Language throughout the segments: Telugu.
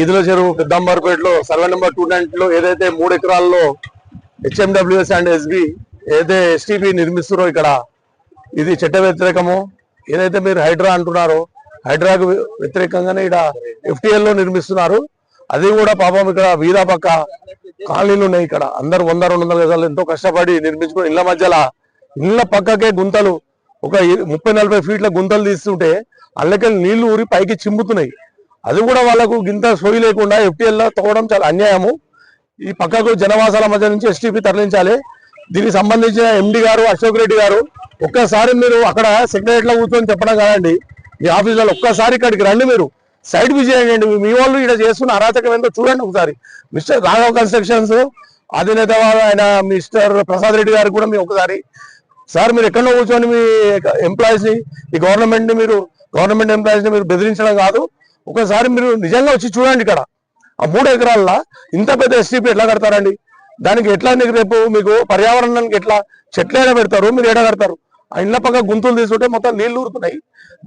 ఈదుల చెరువు పెద్దంబర్పేటలో సర్వే నెంబర్ టూ లో ఏదైతే మూడు ఎకరాల్లో హెచ్ఎండబ్ల్యూఎస్ అండ్ ఎస్బి ఏదైతే ఎస్టీపీ నిర్మిస్తున్నారో ఇక్కడ ఇది చట్ట వ్యతిరేకము. ఏదైతే మీరు హైడ్రా అంటున్నారో హైడ్రాకు వ్యతిరేకంగానే ఇక్కడ ఎఫ్టిఎల్లో నిర్మిస్తున్నారు. అది కూడా పాపం ఇక్కడ వీధా పక్క కాలనీలు ఉన్నాయి ఇక్కడ. అందరు వంద రెండు వందల గజాలు ఎంతో కష్టపడి నిర్మించుకుని ఇళ్ళ మధ్యలో ఇళ్ళ పక్కకే గుంతలు ఒక ముప్పై నలభై ఫీట్ల గుంతలు తీస్తుంటే అల్లకెళ్ళి నీళ్ళు ఊరి పైకి చిమ్ముతున్నాయి అది కూడా వాళ్ళకు గింత సోయి లేకుండా ఎఫ్టీఎల్లో తోవడం చాలా అన్యాయము. ఈ పక్కకు జనవాసాల మధ్య నుంచి ఎస్టీపీ తరలించాలి. దీనికి సంబంధించిన ఎండి గారు అశోక్ రెడ్డి గారు ఒక్కసారి మీరు అక్కడ సెక్రటరీలో కూర్చొని చెప్పడం కాదండి. మీ ఆఫీసులో ఒక్కసారి ఇక్కడికి రండి మీరు. సైడ్ విజిట్ చేయండి. మీ వాళ్ళు ఇక్కడ చేస్తున్న అరాచకం ఏంటో చూడండి ఒకసారి. మిస్టర్ రాఘవ్ కన్స్ట్రక్షన్స్ అధినేత ఆయన మిస్టర్ ప్రసాద్ రెడ్డి గారు కూడా మీ ఒకసారి సార్ మీరు ఎక్కడో కూర్చొని మీ ఎంప్లాయీస్ని ఈ గవర్నమెంట్ని మీరు గవర్నమెంట్ ఎంప్లాయీస్ని మీరు బెదిరించడం కాదు. ఒకసారి మీరు నిజంగా వచ్చి చూడండి ఇక్కడ. ఆ మూడు ఎకరాల్లో ఇంత పెద్ద ఎస్టీపీ ఎట్లా కడతారండి? దానికి ఎట్లా నీకు రేపు మీకు పర్యావరణానికి ఎట్లా చెట్లు ఏడ పెడతారు? మీరు ఏడ కడతారు? ఆ ఇళ్ళ పక్క గుంతులు తీసుకుంటే మొత్తం నీళ్ళు ఊరుతున్నాయి.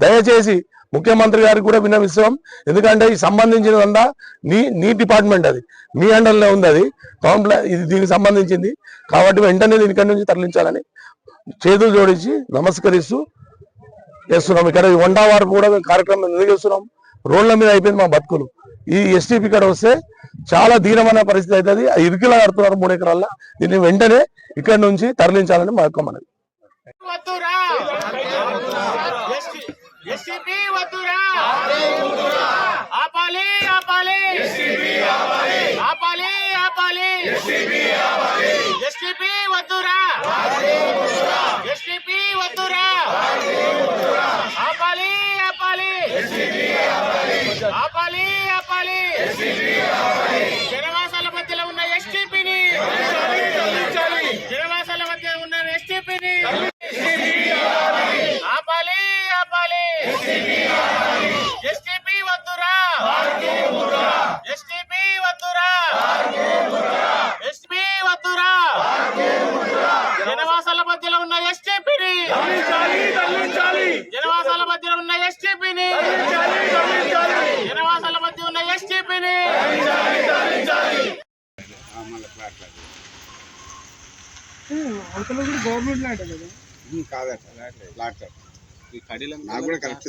దయచేసి ముఖ్యమంత్రి గారికి కూడా విన్నవిస్తున్నాం. ఎందుకంటే ఈ సంబంధించినదంతా నీ నీ డిపార్ట్మెంట్ అది. మీ అండర్లో ఉంది అది. టౌన్ ఇది దీనికి సంబంధించింది. కాబట్టి వెంటనే దీని నుంచి తరలించాలని చేతులు జోడించి నమస్కరిస్తూ చేస్తున్నాం. ఇక్కడ ఈ వండా వారు కూడా మేము కార్యక్రమం ఎందుకు చేస్తున్నాం? రోడ్ల మీద అయిపోయింది మా బతుకులు. ఈ ఎస్టీపీ ఇక్కడ వస్తే చాలా దీనమైన పరిస్థితి అవుతుంది ఆ కడుతున్నారు మూడు ఎకరాల్లో దీన్ని వెంటనే ఇక్కడి నుంచి తరలించాలని మా యొక్క మనవి. వద్దురా. ఎస్టీపీ వద్దురా. ఎస్టీపీ వద్దురా ఎస్టీపీ వద్దురా ఆపాలి ఆపాలి ఆపాలి ఆపాలి జనవాసాల మధ్యలో ఉన్న ఎస్టీపీని జనవాసాల మధ్య ఉన్న ఎస్టీపీని ఆపాలి ఆపాలి ఎస్టీపీ వద్దురా ఎస్టీపీ వద్దురా ఎస్టీపీ వద్దురా జనవాసాల మధ్యలో ఉన్న ఎస్టీపీని జనవాసాల మధ్యలో ఉన్న ఎస్టీపీని జనవాసాల మధ్య ఉన్న ఎస్టీపీని అవతల కూడా గవర్నమెంట్ ల్యాండ్ కదా కాదట ప్లాట్ ఈ కడీలో నాకు కూడా కరెక్ట్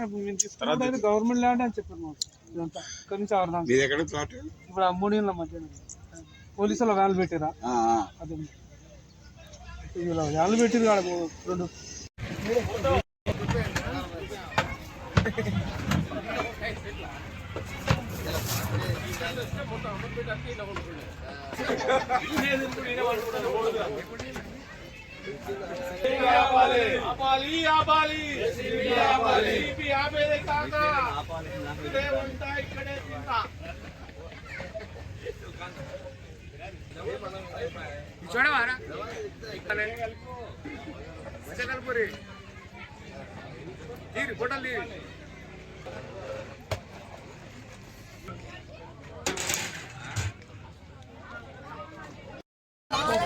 అప్పుడు మేము తీసుకున్నది గవర్నమెంట్ ల్యాండ్ అని చెప్పారు మాకు. ఇదంతా ఇక్కడి నుంచి ఆడదాం మీది ఎక్కడ ప్లాట్? ఇప్పుడు అమ్మోనియన్ల మధ్యన పోలీసుల వ్యాన్లు పెట్టిరా? అదే ఇలా వ్యాన్లు పెట్టిరు కాడ రెండు. ఆపాలి ఆపాలి ఆపాలి ఆపేదే కాక ఇక్కడే ఉంటా ఇక్కడే తింటా చూడవారా? కలుపురి తీరి ఫోటోలు తీరి.